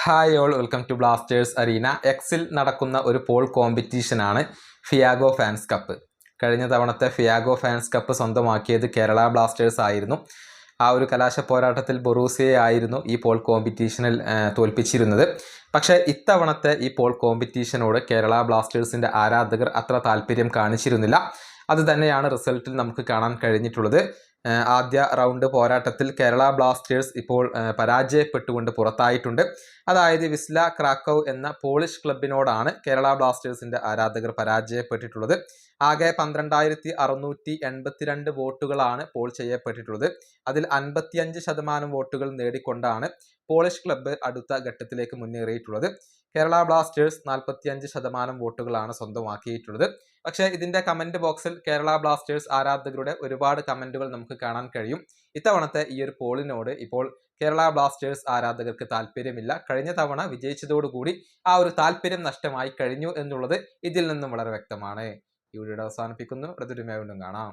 Hi all welcome to Blasters arena എക്സിൽ നടക്കുന്ന ഒരു പോൾ കോമ്പറ്റീഷനാണ് ഫിയാഗോ ഫാൻസ് കപ്പ് കഴിഞ്ഞ തവണത്തെ ഫിയാഗോ ഫാൻസ് കപ്പ് സ്വന്തമാക്കിയത് കേരള ബ്ലാസ്റ്റേഴ്സ് ആയിരുന്നു. ആ ഒരു കലാശ പോരാട്ടത്തിൽ ബൊറൂസിയെ ആയിരുന്നു ഈ പോൾ കോമ്പറ്റീഷനിൽ തോൽപ്പിച്ചിരുന്നത്. പക്ഷേ ഇത്തവണത്തെ ഈ പോൾ കോമ്പറ്റീഷനോട് കേരള ബ്ലാസ്റ്റേഴ്സിന്റെ ആരാധകർ അത്ര താല്പര്യം കാണിച്ചിരുന്നില്ല. അതുതന്നെയാണ് റിസൾട്ടിൽ നമുക്ക് കാണാൻ കഴിഞ്ഞിട്ടുള്ളത്. ആദ്യ റൗണ്ട് പോരാട്ടത്തിൽ കേരള ബ്ലാസ്റ്റേഴ്സ് ഇപ്പോൾ പരാജയപ്പെട്ടുകൊണ്ട് പുറത്തായിട്ടുണ്ട്. അതായത് വിസ്ല ക്രാക്കോ എന്ന പോളിഷ് ക്ലബിനോടാണ് കേരള ബ്ലാസ്റ്റേഴ്സിന്റെ ആരാധകർ പരാജയപ്പെട്ടിട്ടുള്ളത്. ആകെ പന്ത്രണ്ടായിരത്തി അറുന്നൂറ്റി എൺപത്തിരണ്ട് വോട്ടുകളാണ് പോൾ ചെയ്യപ്പെട്ടിട്ടുള്ളത്. അതിൽ അൻപത്തിയഞ്ച് ശതമാനം വോട്ടുകൾ നേടിക്കൊണ്ടാണ് പോളിഷ് ക്ലബ്ബ് അടുത്ത ഘട്ടത്തിലേക്ക് മുന്നേറിയിട്ടുള്ളത്. കേരള ബ്ലാസ്റ്റേഴ്സ് നാൽപ്പത്തിയഞ്ച് ശതമാനം വോട്ടുകളാണ് സ്വന്തമാക്കിയിട്ടുള്ളത്. പക്ഷേ ഇതിന്റെ കമന്റ് ബോക്സിൽ കേരള ബ്ലാസ്റ്റേഴ്സ് ആരാധകരുടെ ഒരുപാട് കമന്റുകൾ നമുക്ക് കാണാൻ കഴിയും. ഇത്തവണത്തെ ഈ ഒരു പോളിനോട് ഇപ്പോൾ കേരള ബ്ലാസ്റ്റേഴ്സ് ആരാധകർക്ക് താല്പര്യമില്ല. കഴിഞ്ഞ തവണ വിജയിച്ചതോടുകൂടി ആ ഒരു താല്പര്യം നഷ്ടമായി കഴിഞ്ഞു എന്നുള്ളത് ഇതിൽ നിന്നും വളരെ വ്യക്തമാണ്. ഈ വീഡിയോ അവസാനിപ്പിക്കുന്നു. അടുത്തൊരു വീണ്ടും കാണാം.